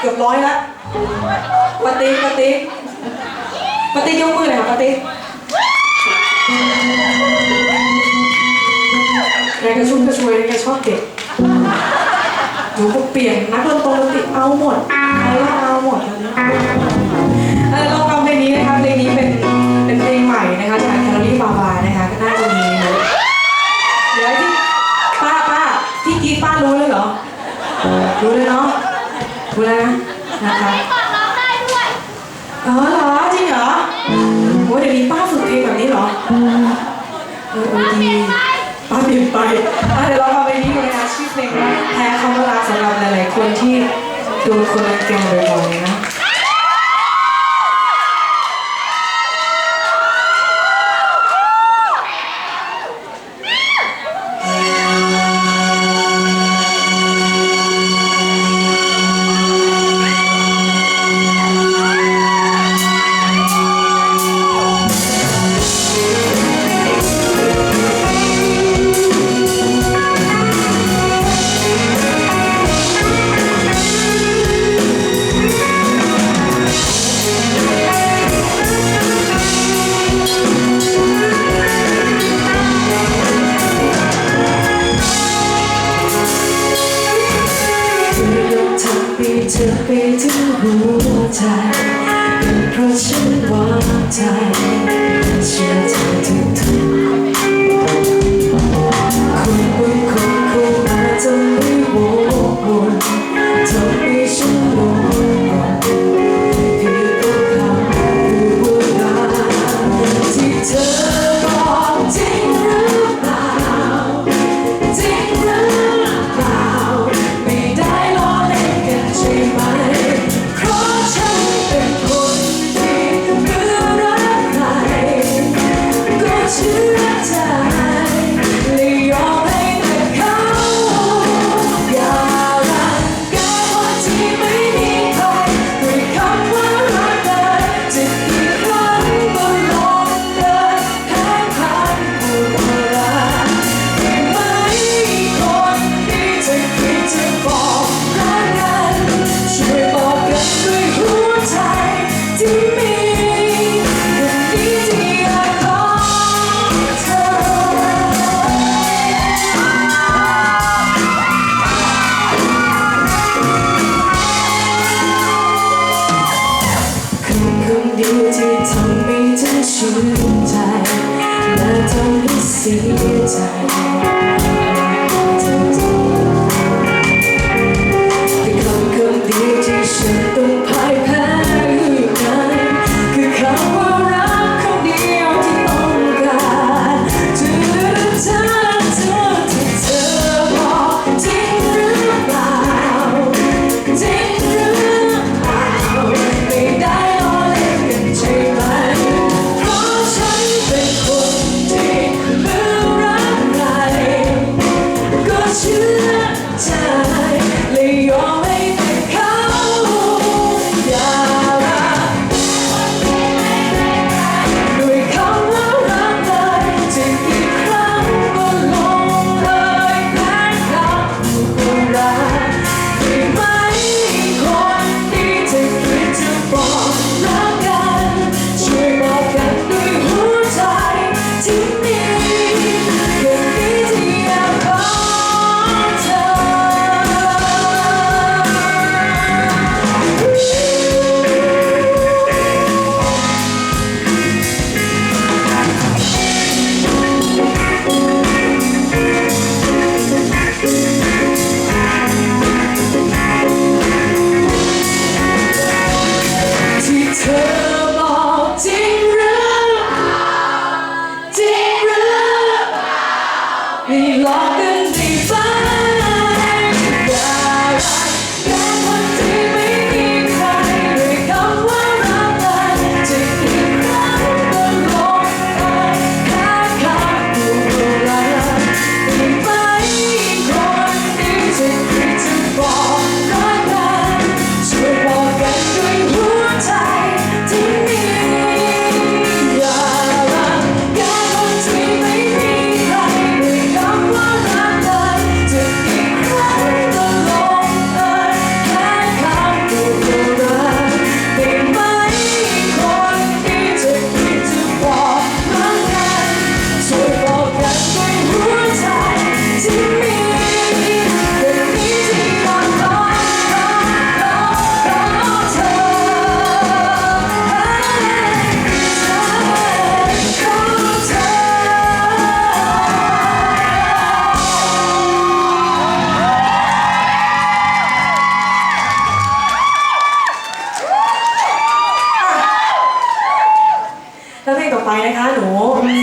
เกือบร้อยละปฏิปฏิปฏิยกมือหน่อยค่ะปฏิแกก็ชุ่มกระชวยแกชอบเด็กหนูก็เปลี่ยนนักดนตรีเอาหมดอใครก็เอาหมดเลยนำหรับหลายๆคนที่ดูคนละเกมบ่อยๆนะ มีเธอไปถึงหัวใจเป็นเพราะฉันวางใจ สียใจ นะคะหนู